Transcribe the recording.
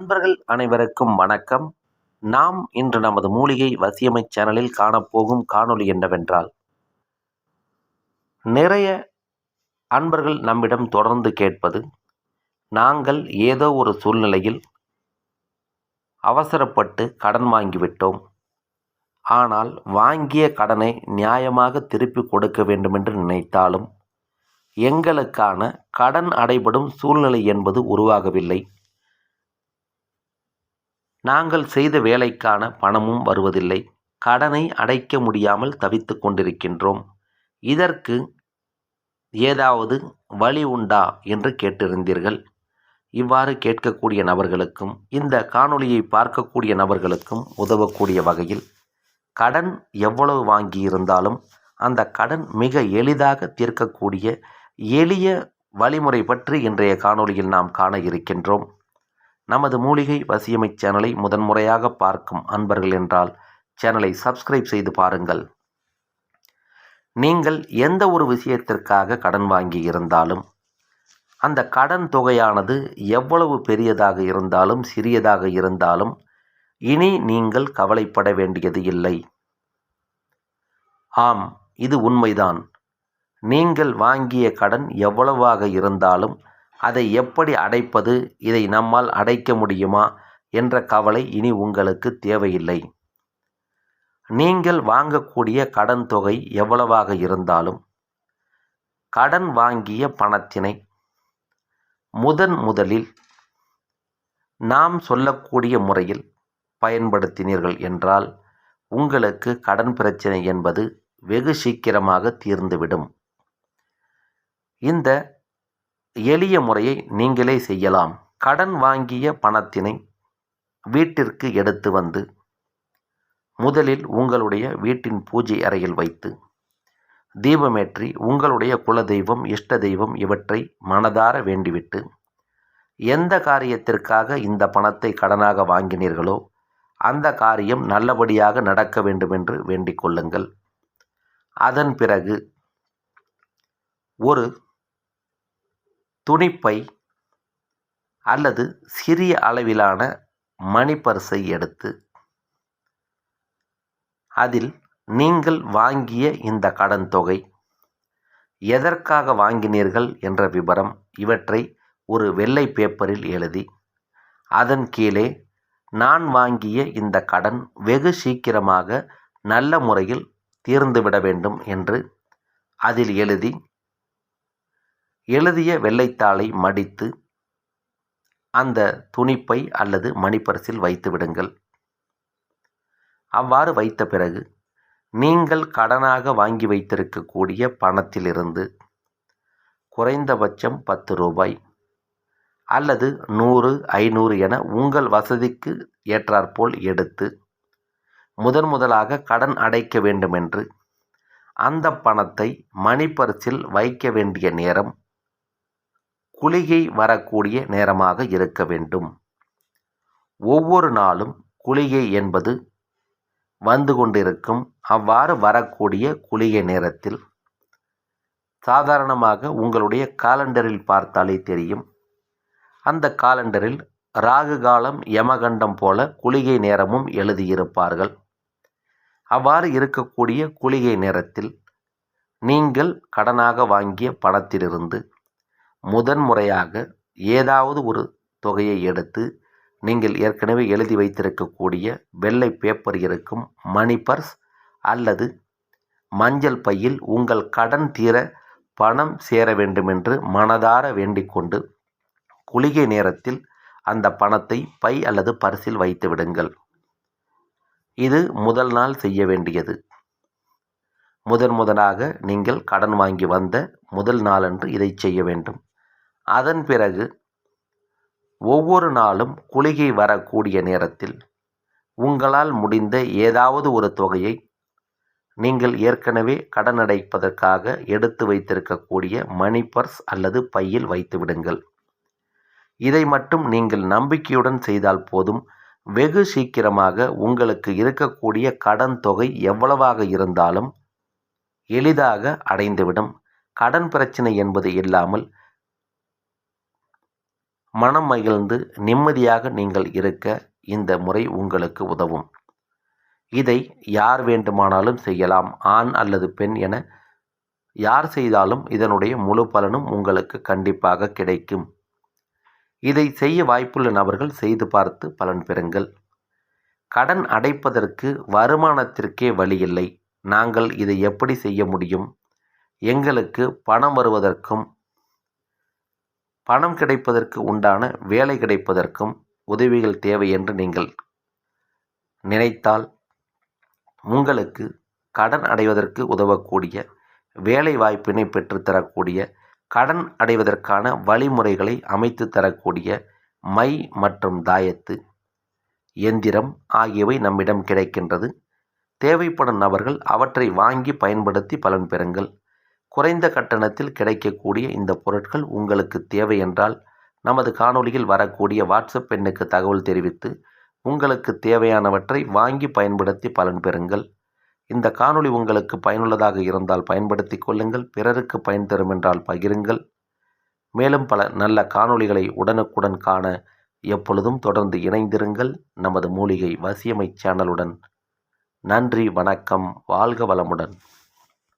நண்பர்கள் அனைவருக்கும் வணக்கம். நாம் இன்று நமது மூலிகை வசியமை சேனலில் காணப்போகும் காணொளி என்னவென்றால் நிறைய அன்பர்கள் நம்மிடம் தொடர்ந்து கேட்பது நாங்கள் ஏதோ ஒரு சூழ்நிலையில் அவசரப்பட்டு கடன் வாங்கிவிட்டோம். ஆனால் வாங்கிய கடனை நியாயமாக திருப்பி கொடுக்க வேண்டுமென்று நினைத்தாலும் எங்களுக்கான கடன் அடைபடும் சூழ்நிலை என்பது உருவாகவில்லை. நாங்கள் செய்த வேலைக்கான பணமும் வருவதில்லை. கடனை அடைக்க முடியாமல் தவித்து கொண்டிருக்கின்றோம். இதற்கு ஏதாவது வழி உண்டா? என்று கேட்டிருந்தீர்கள். இவ்வாறு கேட்கக்கூடிய நபர்களுக்கும் இந்த காணொளியை பார்க்கக்கூடிய நபர்களுக்கும் உதவக்கூடிய வகையில் கடன் எவ்வளவு வாங்கியிருந்தாலும் அந்த கடன் மிக எளிதாக தீர்க்கக்கூடிய எளிய வழிமுறை பற்றி இன்றைய காணொளியில் நாம் காண இருக்கின்றோம். நமது மூலிகை வசியமை சேனலை முதன்முறையாக பார்க்கும் அன்பர்கள் என்றால் சேனலை சப்ஸ்கிரைப் செய்து பாருங்கள். நீங்கள் எந்த ஒரு விஷயத்திற்காக கடன் வாங்கி இருந்தாலும் அந்த கடன் தொகையானது எவ்வளவு பெரியதாக இருந்தாலும் சிறியதாக இருந்தாலும் இனி நீங்கள் கவலைப்பட வேண்டியது இல்லை. ஆம் இது உண்மைதான். நீங்கள் வாங்கிய கடன் எவ்வளவாக இருந்தாலும் அதை எப்படி அடைப்பது இதை நம்மால் அடைக்க முடியுமா என்ற கவலை இனி உங்களுக்கு தேவையில்லை. நீங்கள் வாங்கக்கூடிய கடன் தொகை எவ்வளவாக இருந்தாலும் கடன் வாங்கிய பணத்தினை முதன் முதலில் நாம் சொல்லக்கூடிய முறையில் பயன்படுத்தினீர்கள் என்றால் உங்களுக்கு கடன் பிரச்சனை என்பது வெகு சீக்கிரமாக தீர்ந்துவிடும். இந்த எளிய முறையை நீங்களே செய்யலாம். கடன் வாங்கிய பணத்தினை வீட்டிற்கு எடுத்து வந்து முதலில் உங்களுடைய வீட்டின் பூஜை அறையில் வைத்து தீபமேற்றி உங்களுடைய குலதெய்வம் இஷ்ட தெய்வம் இவற்றை மனதார வேண்டிவிட்டு எந்த காரியத்திற்காக இந்த பணத்தை கடனாக வாங்கினீர்களோ அந்த காரியம் நல்லபடியாக நடக்க வேண்டுமென்று வேண்டிக் கொள்ளுங்கள். அதன் பிறகு ஒரு துணிப்பை அல்லது சிறிய அளவிலான மணிப்பரிசை எடுத்து அதில் நீங்கள் வாங்கிய இந்த கடன் தொகை எதற்காக வாங்கினீர்கள் என்ற விபரம் இவற்றை ஒரு வெள்ளை பேப்பரில் எழுதி அதன் கீழே நான் வாங்கிய இந்த கடன் வெகு சீக்கிரமாக நல்ல முறையில் தீர்ந்துவிட வேண்டும் என்று அதில் எழுதி எழுதிய வெள்ளைத்தாளை மடித்து அந்த துணிப்பை அல்லது மணிப்பரிசில் வைத்து விடுங்கள். அவ்வாறு வைத்த பிறகு நீங்கள் கடனாக வாங்கி வைத்திருக்கக்கூடிய பணத்திலிருந்து குறைந்தபட்சம் பத்து ரூபாய் அல்லது நூறு ஐநூறு என உங்கள் வசதிக்கு ஏற்றாற்போல் எடுத்து முதன் முதலாக கடன் அடைக்க வேண்டுமென்று அந்த பணத்தை மணிப்பரிசில் வைக்க வேண்டிய நேரம் குளிகை வரக்கூடிய நேரமாக இருக்க வேண்டும். ஒவ்வொரு நாளும் குளிகை என்பது வந்து கொண்டிருக்கும். அவ்வாறு வரக்கூடிய குளிகை நேரத்தில் சாதாரணமாக உங்களுடைய காலண்டரில் பார்த்தாலே தெரியும். அந்த காலண்டரில் ராகு காலம் யமகண்டம் போல குளிகை நேரமும் எழுதியிருப்பார்கள். அவ்வாறு இருக்கக்கூடிய குளிகை நேரத்தில் நீங்கள் கடனாக வாங்கிய பணத்திலிருந்து முதன்முறையாக ஏதாவது ஒரு தொகையை எடுத்து நீங்கள் ஏற்கனவே எழுதி வைத்திருக்கக்கூடிய வெள்ளை பேப்பர் இருக்கும் மணி பர்ஸ் அல்லது மஞ்சள் பையில் உங்கள் கடன் தீர பணம் சேர வேண்டுமென்று மனதார வேண்டிக்கொண்டு குளிகை நேரத்தில் அந்த பணத்தை பை அல்லது பரிசில் வைத்து விடுங்கள். இது முதல் நாள் செய்ய வேண்டியது. முதன் முதலாக நீங்கள் கடன் வாங்கி வந்த முதல் நாளன்று இதை செய்ய வேண்டும். அதன் பிறகு ஒவ்வொரு நாளும் குளிகை வரக்கூடிய நேரத்தில் உங்களால் முடிந்த ஏதாவது ஒரு தொகையை நீங்கள் ஏற்கனவே கடன் அடைப்பதற்காக எடுத்து வைத்திருக்கக்கூடிய மணி பர்ஸ் அல்லது பையில் வைத்து விடுங்கள். இதை மட்டும் நீங்கள் நம்பிக்கையுடன் செய்தால் போதும். வெகு சீக்கிரமாக உங்களுக்கு இருக்கக்கூடிய கடன் தொகை எவ்வளவாக இருந்தாலும் எளிதாக அடைந்துவிடும். கடன் பிரச்சனை என்பது இல்லாமல் மனம் மகிழ்ந்து நிம்மதியாக நீங்கள் இருக்க இந்த முறை உங்களுக்கு உதவும். இதை யார் வேண்டுமானாலும் செய்யலாம். ஆண் அல்லது பெண் என யார் செய்தாலும் இதனுடைய முழு பலனும் உங்களுக்கு கண்டிப்பாக கிடைக்கும். இதை செய்ய வாய்ப்புள்ள நபர்கள் செய்து பார்த்து பலன் பெறுங்கள். கடன் அடைப்பதற்கு வருமானத்திற்கே வழி இல்லை. நாங்கள் இதை எப்படி செய்ய முடியும்? எங்களுக்கு பணம் வருவதற்கும் பணம் கிடைப்பதற்கு உண்டான வேலை கிடைப்பதற்கும் உதவிகள் தேவை என்று நீங்கள் நினைத்தால் உங்களுக்கு கடன் அடைவதற்கு உதவக்கூடிய வேலை வாய்ப்பினை பெற்றுத்தரக்கூடிய கடன் அடைவதற்கான வழிமுறைகளை அமைத்து தரக்கூடிய மை மற்றும் தாயத்து எந்திரம் ஆகியவை நம்மிடம் கிடைக்கின்றது. தேவைப்படும் நபர்கள் அவற்றை வாங்கி பயன்படுத்தி பலன் பெறுங்கள். குறைந்த கட்டணத்தில் கிடைக்கக்கூடிய இந்த பொருட்கள் உங்களுக்கு தேவை என்றால் நமது காணொளியில் வரக்கூடிய வாட்ஸ்அப் எண்ணுக்கு தகவல் தெரிவித்து உங்களுக்கு தேவையானவற்றை வாங்கி பயன்படுத்தி பலன் பெறுங்கள். இந்த காணொளி உங்களுக்கு பயனுள்ளதாக இருந்தால் பயன்படுத்தி கொள்ளுங்கள் பிறருக்கு பயன் தரும் என்றால் பகிருங்கள். மேலும் பல நல்ல காணொளிகளை உடனுக்குடன் காண எப்பொழுதும் தொடர்ந்து இணைந்திருங்கள். நமது மூலிகை வசியமை சேனலுடன் நன்றி வணக்கம் வாழ்க வளமுடன்.